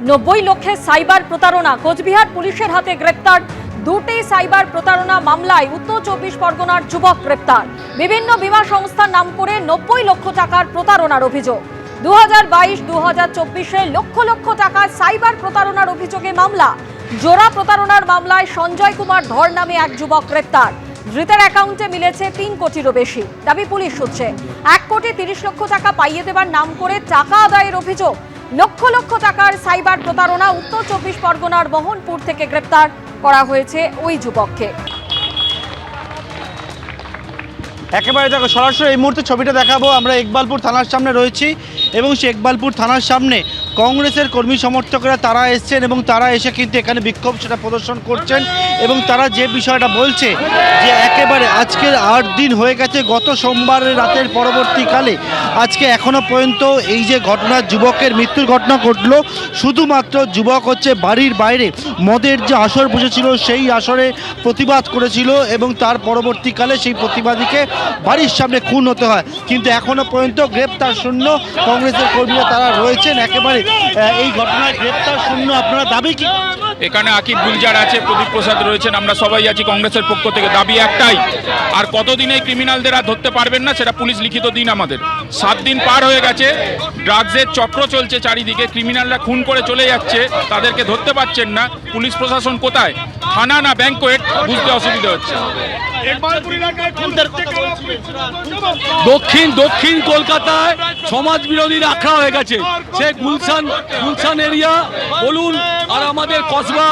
নব্বই লক্ষের সাইবার প্রতারণা। কোচবিহার পুলিশের হাতে গ্রেপ্তার। দুটি সাইবার প্রতারণা মামলায় উত্তর চব্বিশ পরগনার যুবক গ্রেপ্তার। বিভিন্ন বিমা সংস্থার নাম করে নব্বই লক্ষ টাকার প্রতারণার অভিযোগ। দু হাজার বাইশ দু হাজার চব্বিশে লক্ষ লক্ষ টাকার সাইবার প্রতারণার অভিযোগে মামলা। জোড়া প্রতারণার মামলায় সঞ্জয় কুমার ধর নামে এক যুবক গ্রেপ্তার। ধৃতের অ্যাকাউন্টে মিলেছে তিন কোটিরও বেশি। দাবি পুলিশ হচ্ছে এক কোটি তিরিশ লক্ষ টাকা পাইয়ে দেবার নাম করে টাকা আদায়ের অভিযোগ। লক্ষ লক্ষ টাকার সাইবার প্রতারণা উত্তর চব্বিশ পরগনার মোহনপুর থেকে গ্রেপ্তার করা হয়েছে ওই যুবককে। একেবারে দেখো, সরাসরি এই মুহূর্তে ছবিটা দেখাবো। আমরা ইকবালপুর থানার সামনে রয়েছি এবং সেই ইকবালপুর থানার সামনে কংগ্রেসের কর্মী সমর্থকরা তারা এসছেন এবং তারা এসে কিন্তু এখানে বিক্ষোভ সেটা প্রদর্শন করছেন এবং তারা যে বিষয়টা বলছে যে একেবারে আজকের আট দিন হয়ে গেছে, গত সোমবারের রাতের পরবর্তীকালে আজকে এখনও পর্যন্ত এই যে ঘটনা, যুবকের মৃত্যুর ঘটনা ঘটলো, শুধুমাত্র যুবক হচ্ছে বাড়ির বাইরে। মদের যে আসর বসেছিল, সেই আসরে প্রতিবাদ করেছিল এবং তার পরবর্তীকালে সেই প্রতিবাদীকে বাড়ির সামনে খুন হতে হয়। কিন্তু এখনও পর্যন্ত গ্রেপ্তার শূন্য কংগ্রেসের কর্মীরা তারা রয়েছেন। একেবারে এই ঘটনায় গ্রেপ্তার শূন্য। আপনারা দাবি কি? এখানে আকিব গুলজার আছে, প্রদীপ প্রসাদ রয়েছেন। আমরা সবাই আছি কংগ্রেসের পক্ষ থেকে। দাবি একটাই, আর কতদিন এই ক্রিমিনালদের আর ধরতে পারবেন না, সেটা পুলিশ লিখিত দিন আমাদের। সাত দিন পার হয়ে গেছে ড্রাগসের চক্র চলছে চারিদিকে ক্রিমিনালরা খুন করে চলে যাচ্ছে, তাদেরকে ধরতে পারছেন না। পুলিশ প্রশাসন কোথায়? থানা না ব্যাংকোয়েট বুঝতে অসুবিধা হচ্ছে। দক্ষিণ দক্ষিণ কলকাতায় সমাজ বিরোধীর আখড়া হয়ে গেছে। সে গুলশান গুলশান এরিয়া বলুন আর আমাদের কসবা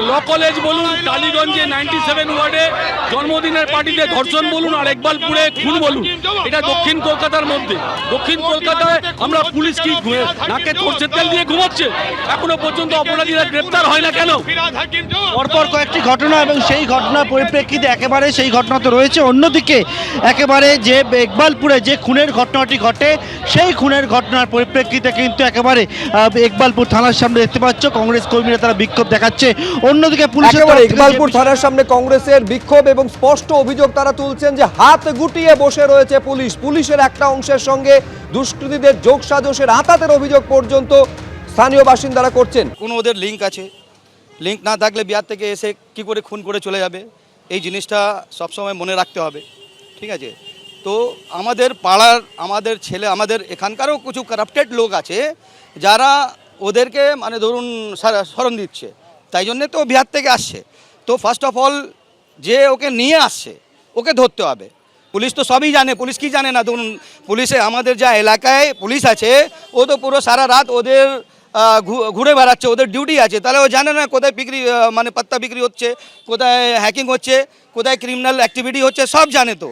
ল কলেজ বলুন টালিগঞ্জে নাইনটি সেভেন ওয়ার্ডে জন্মদিনের পার্টিতে ধর্ষণ বলুন আর একবালপুরে খুন বলুন। এটা দক্ষিণ কলকাতার মধ্যে। দক্ষিণ কলকাতায় আমরা পুলিশ কি ঘুরে- নাকে সর্ষের তেল দিয়ে ঘুমাচ্ছে? এখনও পর্যন্ত অপরাধীরা গ্রেপ্তার হয় না কেন? পরপর কয়েকটি ঘটনা এবং সেই ঘটনার পরিপ্রেক্ষিতে একেবারে সেই ঘটনা তো রয়েছে। অন্যদিকে একেবারে যে ইকবালপুরে যে খুনের ঘটনাটি ঘটে সেই খুনের ঘটনার পরিপ্রেক্ষিতে কিন্তু একেবারে ইকবালপুর থানার সামনে দেখতে পাচ্ছ কংগ্রেস কর্মীরা তারা বিক্ষোভ দেখাচ্ছে। অন্যদিকে পুলিশের ইকবালপুর থানার সামনে কংগ্রেসের বিক্ষোভ এবং স্পষ্ট অভিযোগ তারা তুলছেন যে হাত গুটিয়ে বসে রয়েছে পুলিশ। পুলিশের একটা অংশের সঙ্গে দুষ্কৃতীদের যোগ সাজসের আতাতের অভিযোগ পর্যন্ত স্থানীয় বাসিন্দারা করছেন। কোনো ওদের লিঙ্ক আছে? লিঙ্ক না থাকলে বিহার থেকে এসে কি করে খুন করে চলে যাবে? এই জিনিসটা সবসময় মনে রাখতে হবে, ঠিক আছে? তো আমাদের পাড়ার, আমাদের ছেলে, আমাদের এখানকারও কিছু কারাপ্টেড লোক আছে, যারা ওদেরকে মানে ধরুন স্মরণ দিচ্ছে, তাই জন্যে তো বিহার থেকে আসছে। তো ফার্স্ট অফ অল যে ওকে নিয়ে আসছে, ওকে ধরতে হবে। পুলিশ তো সবই জানে, পুলিশ কি জানে না? ধরুন পুলিশে আমাদের যা এলাকায় পুলিশ আছে, ও তো পুরো সারা রাত ওদের ঘুরে বেড়াচ্ছে, ওদের ডিউটি আছে। তাহলে ও জানে না কোথায় বিক্রি মানে পাত্তা বিক্রি হচ্ছে, কোথায় হ্যাকিং হচ্ছে, কোথায় ক্রিমিনাল অ্যাক্টিভিটি হচ্ছে, সব জানে তো।